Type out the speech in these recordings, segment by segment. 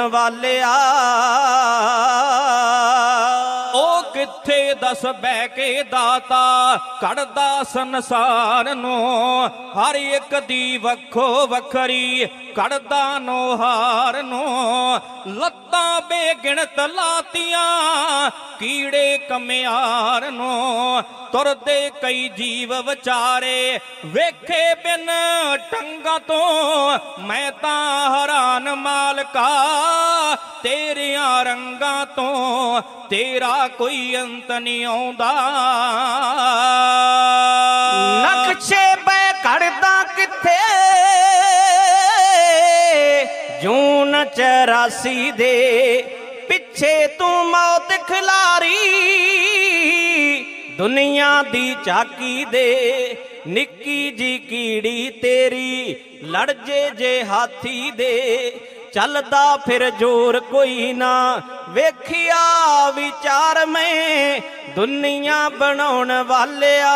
ਵਾਲਿਆ। ਉਹ ਕਿੱਥੇ ਦਸ ਬਹਿ ਕੇ ਦਾਤਾ, ਕੱਢਦਾ ਸੰਸਾਰ ਨੂੰ। ਹਰ ਇੱਕ ਦੀ ਵੱਖੋ ਵੱਖਰੀ, ਕੱਢਦਾ ਨੋਹਾਰ ਨੂੰ। ਲੱਤਾਂ ਬੇਗਿਣਤ ਲਾਤੀਆਂ, ਕੀੜੇ ਕਮਿਆਰ ਨੂੰ। ਤੁਰਦੇ ਕਈ ਜੀਵ ਵਿਚਾਰੇ, ਵੇਖੇ ਬਿਨ ਟੰਗਾ ਤੋਂ, ਮੈਂ ਤਾਂ ਹੈਰਾਨ ਮਾਲਕਾ, ਤੇਰੀਆਂ ਰੰਗਾਂ ਤੋਂ ਤੇਰਾ ਕੋਈ ਅੰਤ ਨਹੀਂ ਆਉਂਦਾ। ਨਕਸ਼ੇ ਪੈ ਘੜਦਾ ਕਿੱਥੇ? ਜੂਨ 84 ਦੇ ਪਿੱਛੇ ਤੂੰ ਮੌਤ ਖਿਲਾਰੀ। ਦੁਨੀਆ ਦੀ ਚਾਕੀ ਦੇ, ਨਿੱਕੀ ਜੀ ਕੀੜੀ ਤੇਰੀ ਲੜ ਜੇ ਜੇ ਹਾਥੀ ਦੇ। ਚੱਲਦਾ ਫਿਰ ਜੋਰ ਕੋਈ ਨਾ, ਵੇਖਿਆ ਵਿਚਾਰ ਮੈਂ, ਦੁਨੀਆ ਬਣਾਉਣ ਵਾਲਿਆ,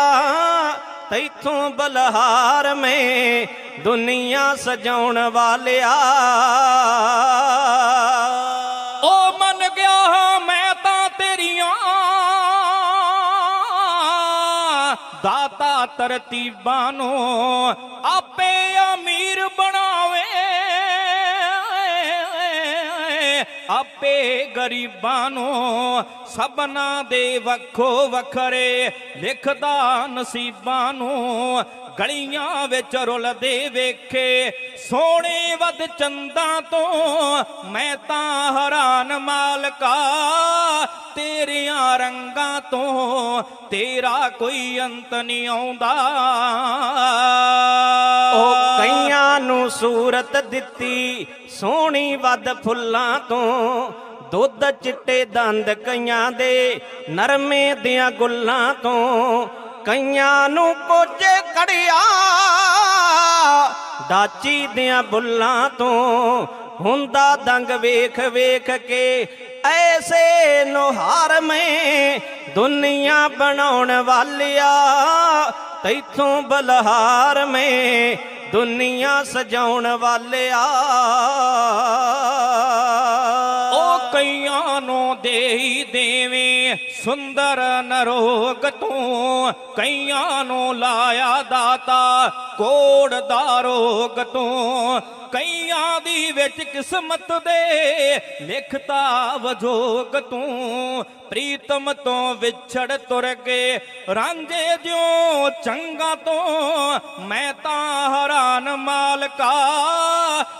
ਤੈਥੋਂ ਬਲਹਾਰ ਮੈਂ, ਦੁਨੀਆ ਸਜਾਉਣ ਵਾਲਿਆ। ਦਾਤਾ ਤਰਤੀਬਾਂ ਨੂੰ ਆਪੇ ਅਮੀਰ ਬਣਾਵੇ। ਆਪੇ ਗਰੀਬਾਂ ਨੂੰ ਸਭਨਾ ਦੇ ਵੱਖੋ ਵੱਖਰੇ ਲਿਖਦਾ ਨਸੀਬਾਂ ਨੂੰ ਗਲੀਆਂ ਵਿੱਚ ਰੁਲਦੇ ਵੇਖੇ। ਸੋਹਣੇ ਵੱਧ ਚੰਦਾਂ ਤੋਂ ਮੈਂ ਤਾਂ ਹੈਰਾਨ ਮਾਲਕਾ। ਤੇਰੀਆਂ ਰੰਗਾਂ ਤੋਂ ਤੇਰਾ ਕੋਈ ਅੰਤ ਨਹੀਂ ਆਉਂਦਾ। ਉਹ ਕਈਆਂ ਨੂੰ ਸੂਰਤ ਦਿੱਤੀ ਸੋਹਣੀ ਵੱਧ ਫੁੱਲਾਂ ਤੋਂ। ਦੁੱਧ ਚਿੱਟੇ ਦੰਦ ਕਈਆਂ ਦੇ ਨਰਮੇ ਦੀਆਂ ਗੁੱਲਾਂ ਤੋਂ। ਕਈਆਂ ਨੂੰ ਕੋਝੇ ਕੜਿਆ ਦਾਚੀ ਦੀਆਂ ਬੁੱਲਾਂ ਤੋਂ। ਹੁੰਦਾ ਦੰਗ ਵੇਖ ਵੇਖ ਕੇ ਐਸੇ ਨੁਹਾਰ ਮੈਂ ਦੁਨੀਆ ਬਣਾਉਣ ਵਾਲਿਆ ਤੈਥੋਂ ਬਲਹਾਰ ਮੈਂ ਦੁਨੀਆ ਸਜਾਉਣ ਵਾਲਿਆ। ਨੂੰ ਦੇਈ ਦੇਵੇਂ, ਸੁੰਦਰ ਨਰੋਗ ਤੂੰ, ਕਈਆਂ ਨੂੰ ਲਾਇਆ ਦਾਤਾ, ਕੋੜ ਦਾ ਰੋਗ ਤੂੰ। ਕਈਆਂ ਦੀ ਵਿੱਚ ਕਿਸਮਤ ਦੇ ਲਿਖਤਾ ਵਜੋਗ ਤੂੰ। ਪ੍ਰੀਤਮ ਤੋਂ ਵਿਛੜ ਤੁਰ ਕੇ ਰਾਂਝੇ ਜਿਉ ਚੰਗਾ ਤੋਂ। ਮੈਂ ਤਾਂ ਹੈਰਾਨ ਮਾਲਕਾ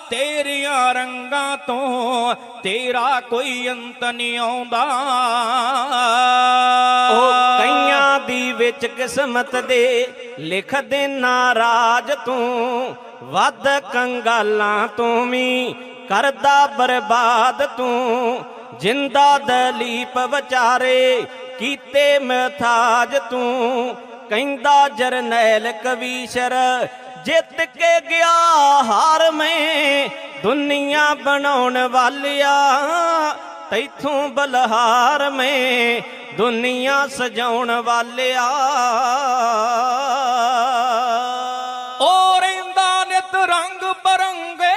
ਤੇਰੀਆਂ ਰੰਗਾਂ ਤੋਂ ਤੇਰਾ ਕੋਈ ਅੰਤ ਨਹੀਂ ਆਉਂਦਾ। ਉਹ ਕਈਆਂ ਦੀ ਵਿੱਚ ਕਿਸਮਤ ਦੇ ਲਿਖ ਦੇ ਨਾਰਾਜ ਤੂੰ, ਵੱਧ ਕੰਗਾਲਾਂ ਤੂੰ ਵੀ ਕਰਦਾ ਬਰਬਾਦ ਤੂੰ। ਜਿੰਦਾ ਦਲੀਪ ਵਿਚਾਰੇ ਕੀਤੇ ਮਥਾਜ ਤੂੰ, ਕਹਿੰਦਾ ਜਰਨੈਲ ਕਵੀਸ਼ਰ ਜਿੱਤ ਕੇ ਗਿਆ ਹਾਰ ਮੈਂ, ਦੁਨੀਆ ਬਣਾਉਣ ਵਾਲਿਆ, ਤੈਥੋਂ ਬਲਹਾਰ ਮੈਂ, ਦੁਨੀਆ ਸਜਾਉਣ ਵਾਲਿਆ। ਓ ਰਹਿੰਦਾ ਨਿਤ ਰੰਗ ਬਰੰਗੇ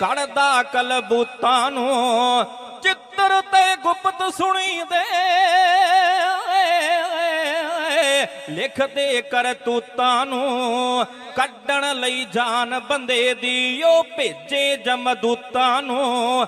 ਕੜਦਾ ਕਲਬੂਤਾਂ ਨੂੰ, ਚਿੱਤਰ ਤੇ ਗੁਪਤ ਸੁਣੀ ਦੇ ਲਿਖਦੇ ਕਰਤੂਤਾਂ ਨੂੰ ਕੱਢਣ ਲਈ ਜਾਨ ਬੰਦੇ ਦੀ ਉਹ ਭੇਜੇ ਜਮਦੂਤਾਂ ਨੂੰ